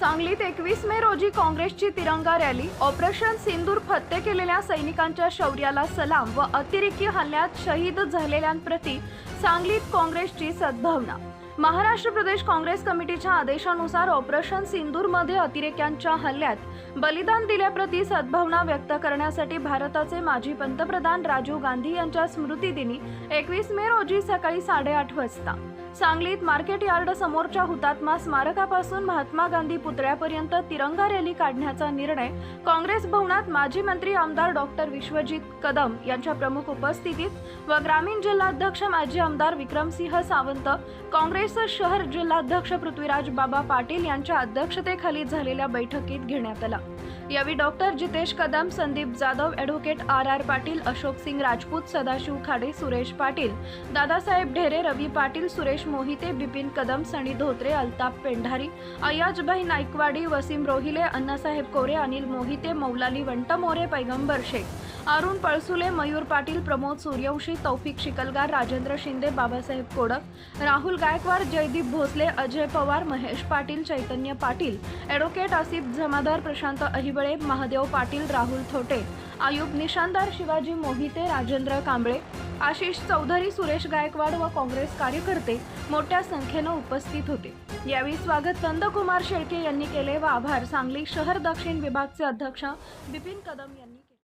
सांगलीत एकवीस मे रोजी काँग्रेसची तिरंगा रॅली. ऑपरेशन सिंदूर फत्ते केलेल्या सैनिकांच्या शौर्याला सलाम व अतिरेकी हल्ल्यात शहीद झालेल्यांप्रती सांगलीत काँग्रेसची सद्भावना. महाराष्ट्र प्रदेश काँग्रेस कमिटीच्या आदेशानुसार ऑपरेशन सिंदूरमध्ये अतिरेक्यांच्या हल्ल्यात बलिदान दिल्याप्रती सद्भावना व्यक्त करण्यासाठी भारताचे माजी पंतप्रधान राजीव गांधी यांच्या स्मृतिदिनी एकवीस मे रोजी सकाळी साडेआठ वाजता. सांगलीत मार्केट यार्ड समोरच्या हुतात्मा स्मारकापासून महात्मा गांधी पुतळ्यापर्यंत तिरंगा रॅली काढण्याचा निर्णय काँग्रेस भवनात माजी मंत्री आमदार डॉक्टर विश्वजित कदम यांच्या प्रमुख उपस्थितीत व ग्रामीण जिल्हाध्यक्ष माजी आमदार विक्रमसिंह सावंत काँग्रेस शहर जिल्हाध्यक्ष पृथ्वीराज बाबा पाटील यांच्या अध्यक्षतेखाली झालेल्या बैठकीत घेण्यात आला. यावेळी doctor Jitesh Kadam Sandeep Jadhav advocate R R Patil Ashok Singh Rajput Sadashiv Khade Suresh Patil Dadasaheb Dhere Ravi Patil Suresh Mohite Bipin Kadam Sunny Dhotre Altap Pendhari Ayajbhai Naikwadi Wasim Rohile Annasaheb Kore Anil Mohite Maulali Vantmore Paigambar Shaikh Arun Palsule Mayur Patil Pramod Suryavanshi Taufiq Shikalgar Rajendra Shinde Babasaheb Kodak Rahul Gaikwad Jaydeep Bhosale Ajay Pawar Mahesh Patil Chaitanya Patil advocate Asif Jamadar Prashant Ahibale Mahadev Patil Rahul Thote Ayub Nishandar Shivaji Mohite Rajendra Kamble Ashish Chaudhari Suresh Gaikwad व काँग्रेस कार्यकर्ते मोठ्या संख्येनं उपस्थित होते. यावेळी स्वागत नंदकुमार शेळके यांनी केले व आभार. सांगली शहर दक्षिण विभागचे अध्यक्ष बिपिन कदम यांनी